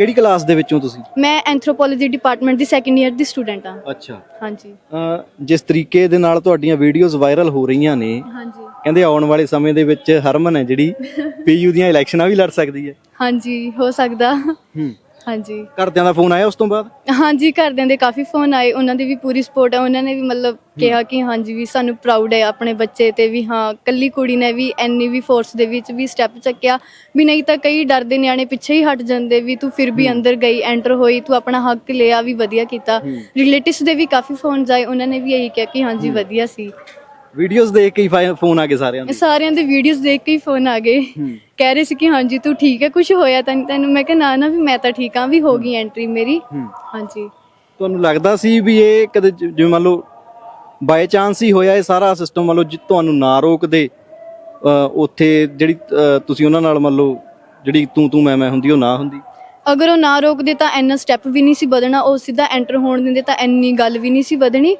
ਕਿਹੜੀ ਕਲਾਸ ਦੇ ਵਿੱਚੋਂ ਤੁਸੀਂ? ਮੈਂ ਐਂਥਰੋਪੋਲੋਜੀ ਡਿਪਾਰਟਮੈਂਟ ਦੀ ਸੈਕੰਡ ਇਅਰ ਦੀ ਸਟੂਡੈਂਟ ਹਾਂ। ਅੱਛਾ। ਹਾਂਜੀ। ਜਿਸ ਤਰੀਕੇ ਦੇ ਨਾਲ ਤੁਹਾਡੀਆਂ ਵੀਡੀਓਜ਼ ਵਾਇਰਲ ਹੋ ਰਹੀਆਂ ਨੇ ਹਾਂਜੀ। ਕਹਿੰਦੇ ਆਉਣ ਵਾਲੇ ਸਮੇਂ ਦੇ ਵਿੱਚ ਹਰਮਨ ਹੈ ਜਿਹੜੀ ਪੀਯੂ ਦੀਆਂ ਇਲੈਕਸ਼ਨਾਂ ਵੀ ਲੜ ਸਕਦੀ ਹੈ। ਹਾਂਜੀ ਹੋ ਸਕਦਾ। ਹੂੰ। ਹਾਂਜੀ। ਘਰਦਿਆਂ ਦਾ ਫੋਨ ਆਇਆ ਉਸ ਤੋਂ ਬਾਅਦ? ਹਾਂਜੀ ਘਰਦਿਆਂ ਦੇ ਕਾਫੀ ਫੋਨ ਆਏ। ਉਹਨਾਂ ਦੀ ਵੀ ਪੂਰੀ ਸਪੋਰਟ ਹੈ ਉਹਨਾਂ ਨੇ ਵੀ ਮਤਲਬ ਕਿਹਾ ਕਿ ਹਾਂਜੀ ਵੀ ਸਾਨੂੰ ਪ੍ਰਾਊਡ ਹੈ ਆਪਣੇ ਬੱਚੇ ਤੇ ਵੀ ਹਾਂ ਕੱਲੀ ਕੁੜੀ ਨੇ ਵੀ ਐਨੀ ਵੀ ਫੋਰਸ ਦੇ ਵਿੱਚ ਵੀ ਸਟੈਪ ਚੱਕਿਆ। ਵੀ ਨਹੀਂ ਤਾਂ ਕਈ ਡਰਦੇ ਨਿਆਣੇ ਪਿੱਛੇ ਹੀ ਹਟ ਜਾਂਦੇ ਵੀ ਤੂੰ ਫਿਰ ਵੀ ਅੰਦਰ ਗਈ ਐਂਟਰ ਹੋਈ ਤੂੰ ਆਪਣਾ ਹੱਕ ਲਿਆ ਵੀ ਵਧੀਆ ਕੀਤਾ। ਰਿਲੇਟਿਵਸ ਦੇ ਵੀ ਕਾਫੀ ਫੋਨਸ ਆਏ। ਉਹਨਾਂ ਨੇ ਵੀ ਇਹੀ ਕਿਹਾ ਕਿ ਹਾਂਜੀ ਵਧੀਆ ਸੀ। ਵੀਡੀਓਜ਼ ਦੇਖ ਕੇ ਹੀ ਫੋਨ ਆ ਗਏ ਸਾਰਿਆਂ ਦੇ। ਸਾਰਿਆਂ ਦੇ ਵੀਡੀਓਜ਼ ਦੇਖ ਕੇ ਹੀ ਫੋਨ ਆ ਗਏ। ਕਹਿ ਰਹੇ ਸੀ ਕਿ ਹਾਂਜੀ ਤੂੰ ਠੀਕ ਹੈ ਕੁਝ ਹੋਇਆ ਤਾਂ ਨਹੀਂ ਤੈਨੂੰ? ਮੈਂ ਕਿਹਾ ਨਾ ਨਾ ਵੀ ਮੈਂ ਤਾਂ ਠੀਕ ਹਾਂ ਵੀ ਹੋ ਗਈ ਐਂਟਰੀ ਮੇਰੀ। ਹਾਂਜੀ। ਤੁਹਾਨੂੰ ਲੱਗਦਾ ਸੀ ਵੀ ਇਹ ਕਦੇ ਜਿਵੇਂ ਮੰਨ ਲਓ ਬਾਈ ਚਾਂਸ ਹੀ ਹੋਇਆ ਇਹ ਸਾਰਾ ਸਿਸਟਮ ਮੰਨ ਲਓ ਤੁਹਾਨੂੰ ਨਾ ਰੋਕਦੇ ਉੱਥੇ ਜਿਹੜੀ ਤੁਸੀਂ ਉਹਨਾਂ ਨਾਲ ਮੰਨ ਲਓ ਜਿਹੜੀ ਤੂੰ ਤੂੰ ਮੈਂ ਮੈਂ ਹੁੰਦੀ ਉਹ ਨਾ ਹੁੰਦੀ? ਅਗਰ ਉਹ ਨਾ ਰੋਕਦੇ ਤਾਂ ਇੰਨਾ ਸਟੈਪ ਵੀ ਨਹੀਂ ਸੀ ਵਧਣਾ ਉਹ ਸਿੱਧਾ ਐਂਟਰ ਹੋਣ ਦਿੰਦੇ ਤਾਂ ਇੰਨੀ ਗੱਲ ਵੀ ਨਹੀਂ ਸੀ ਵਧਣੀ।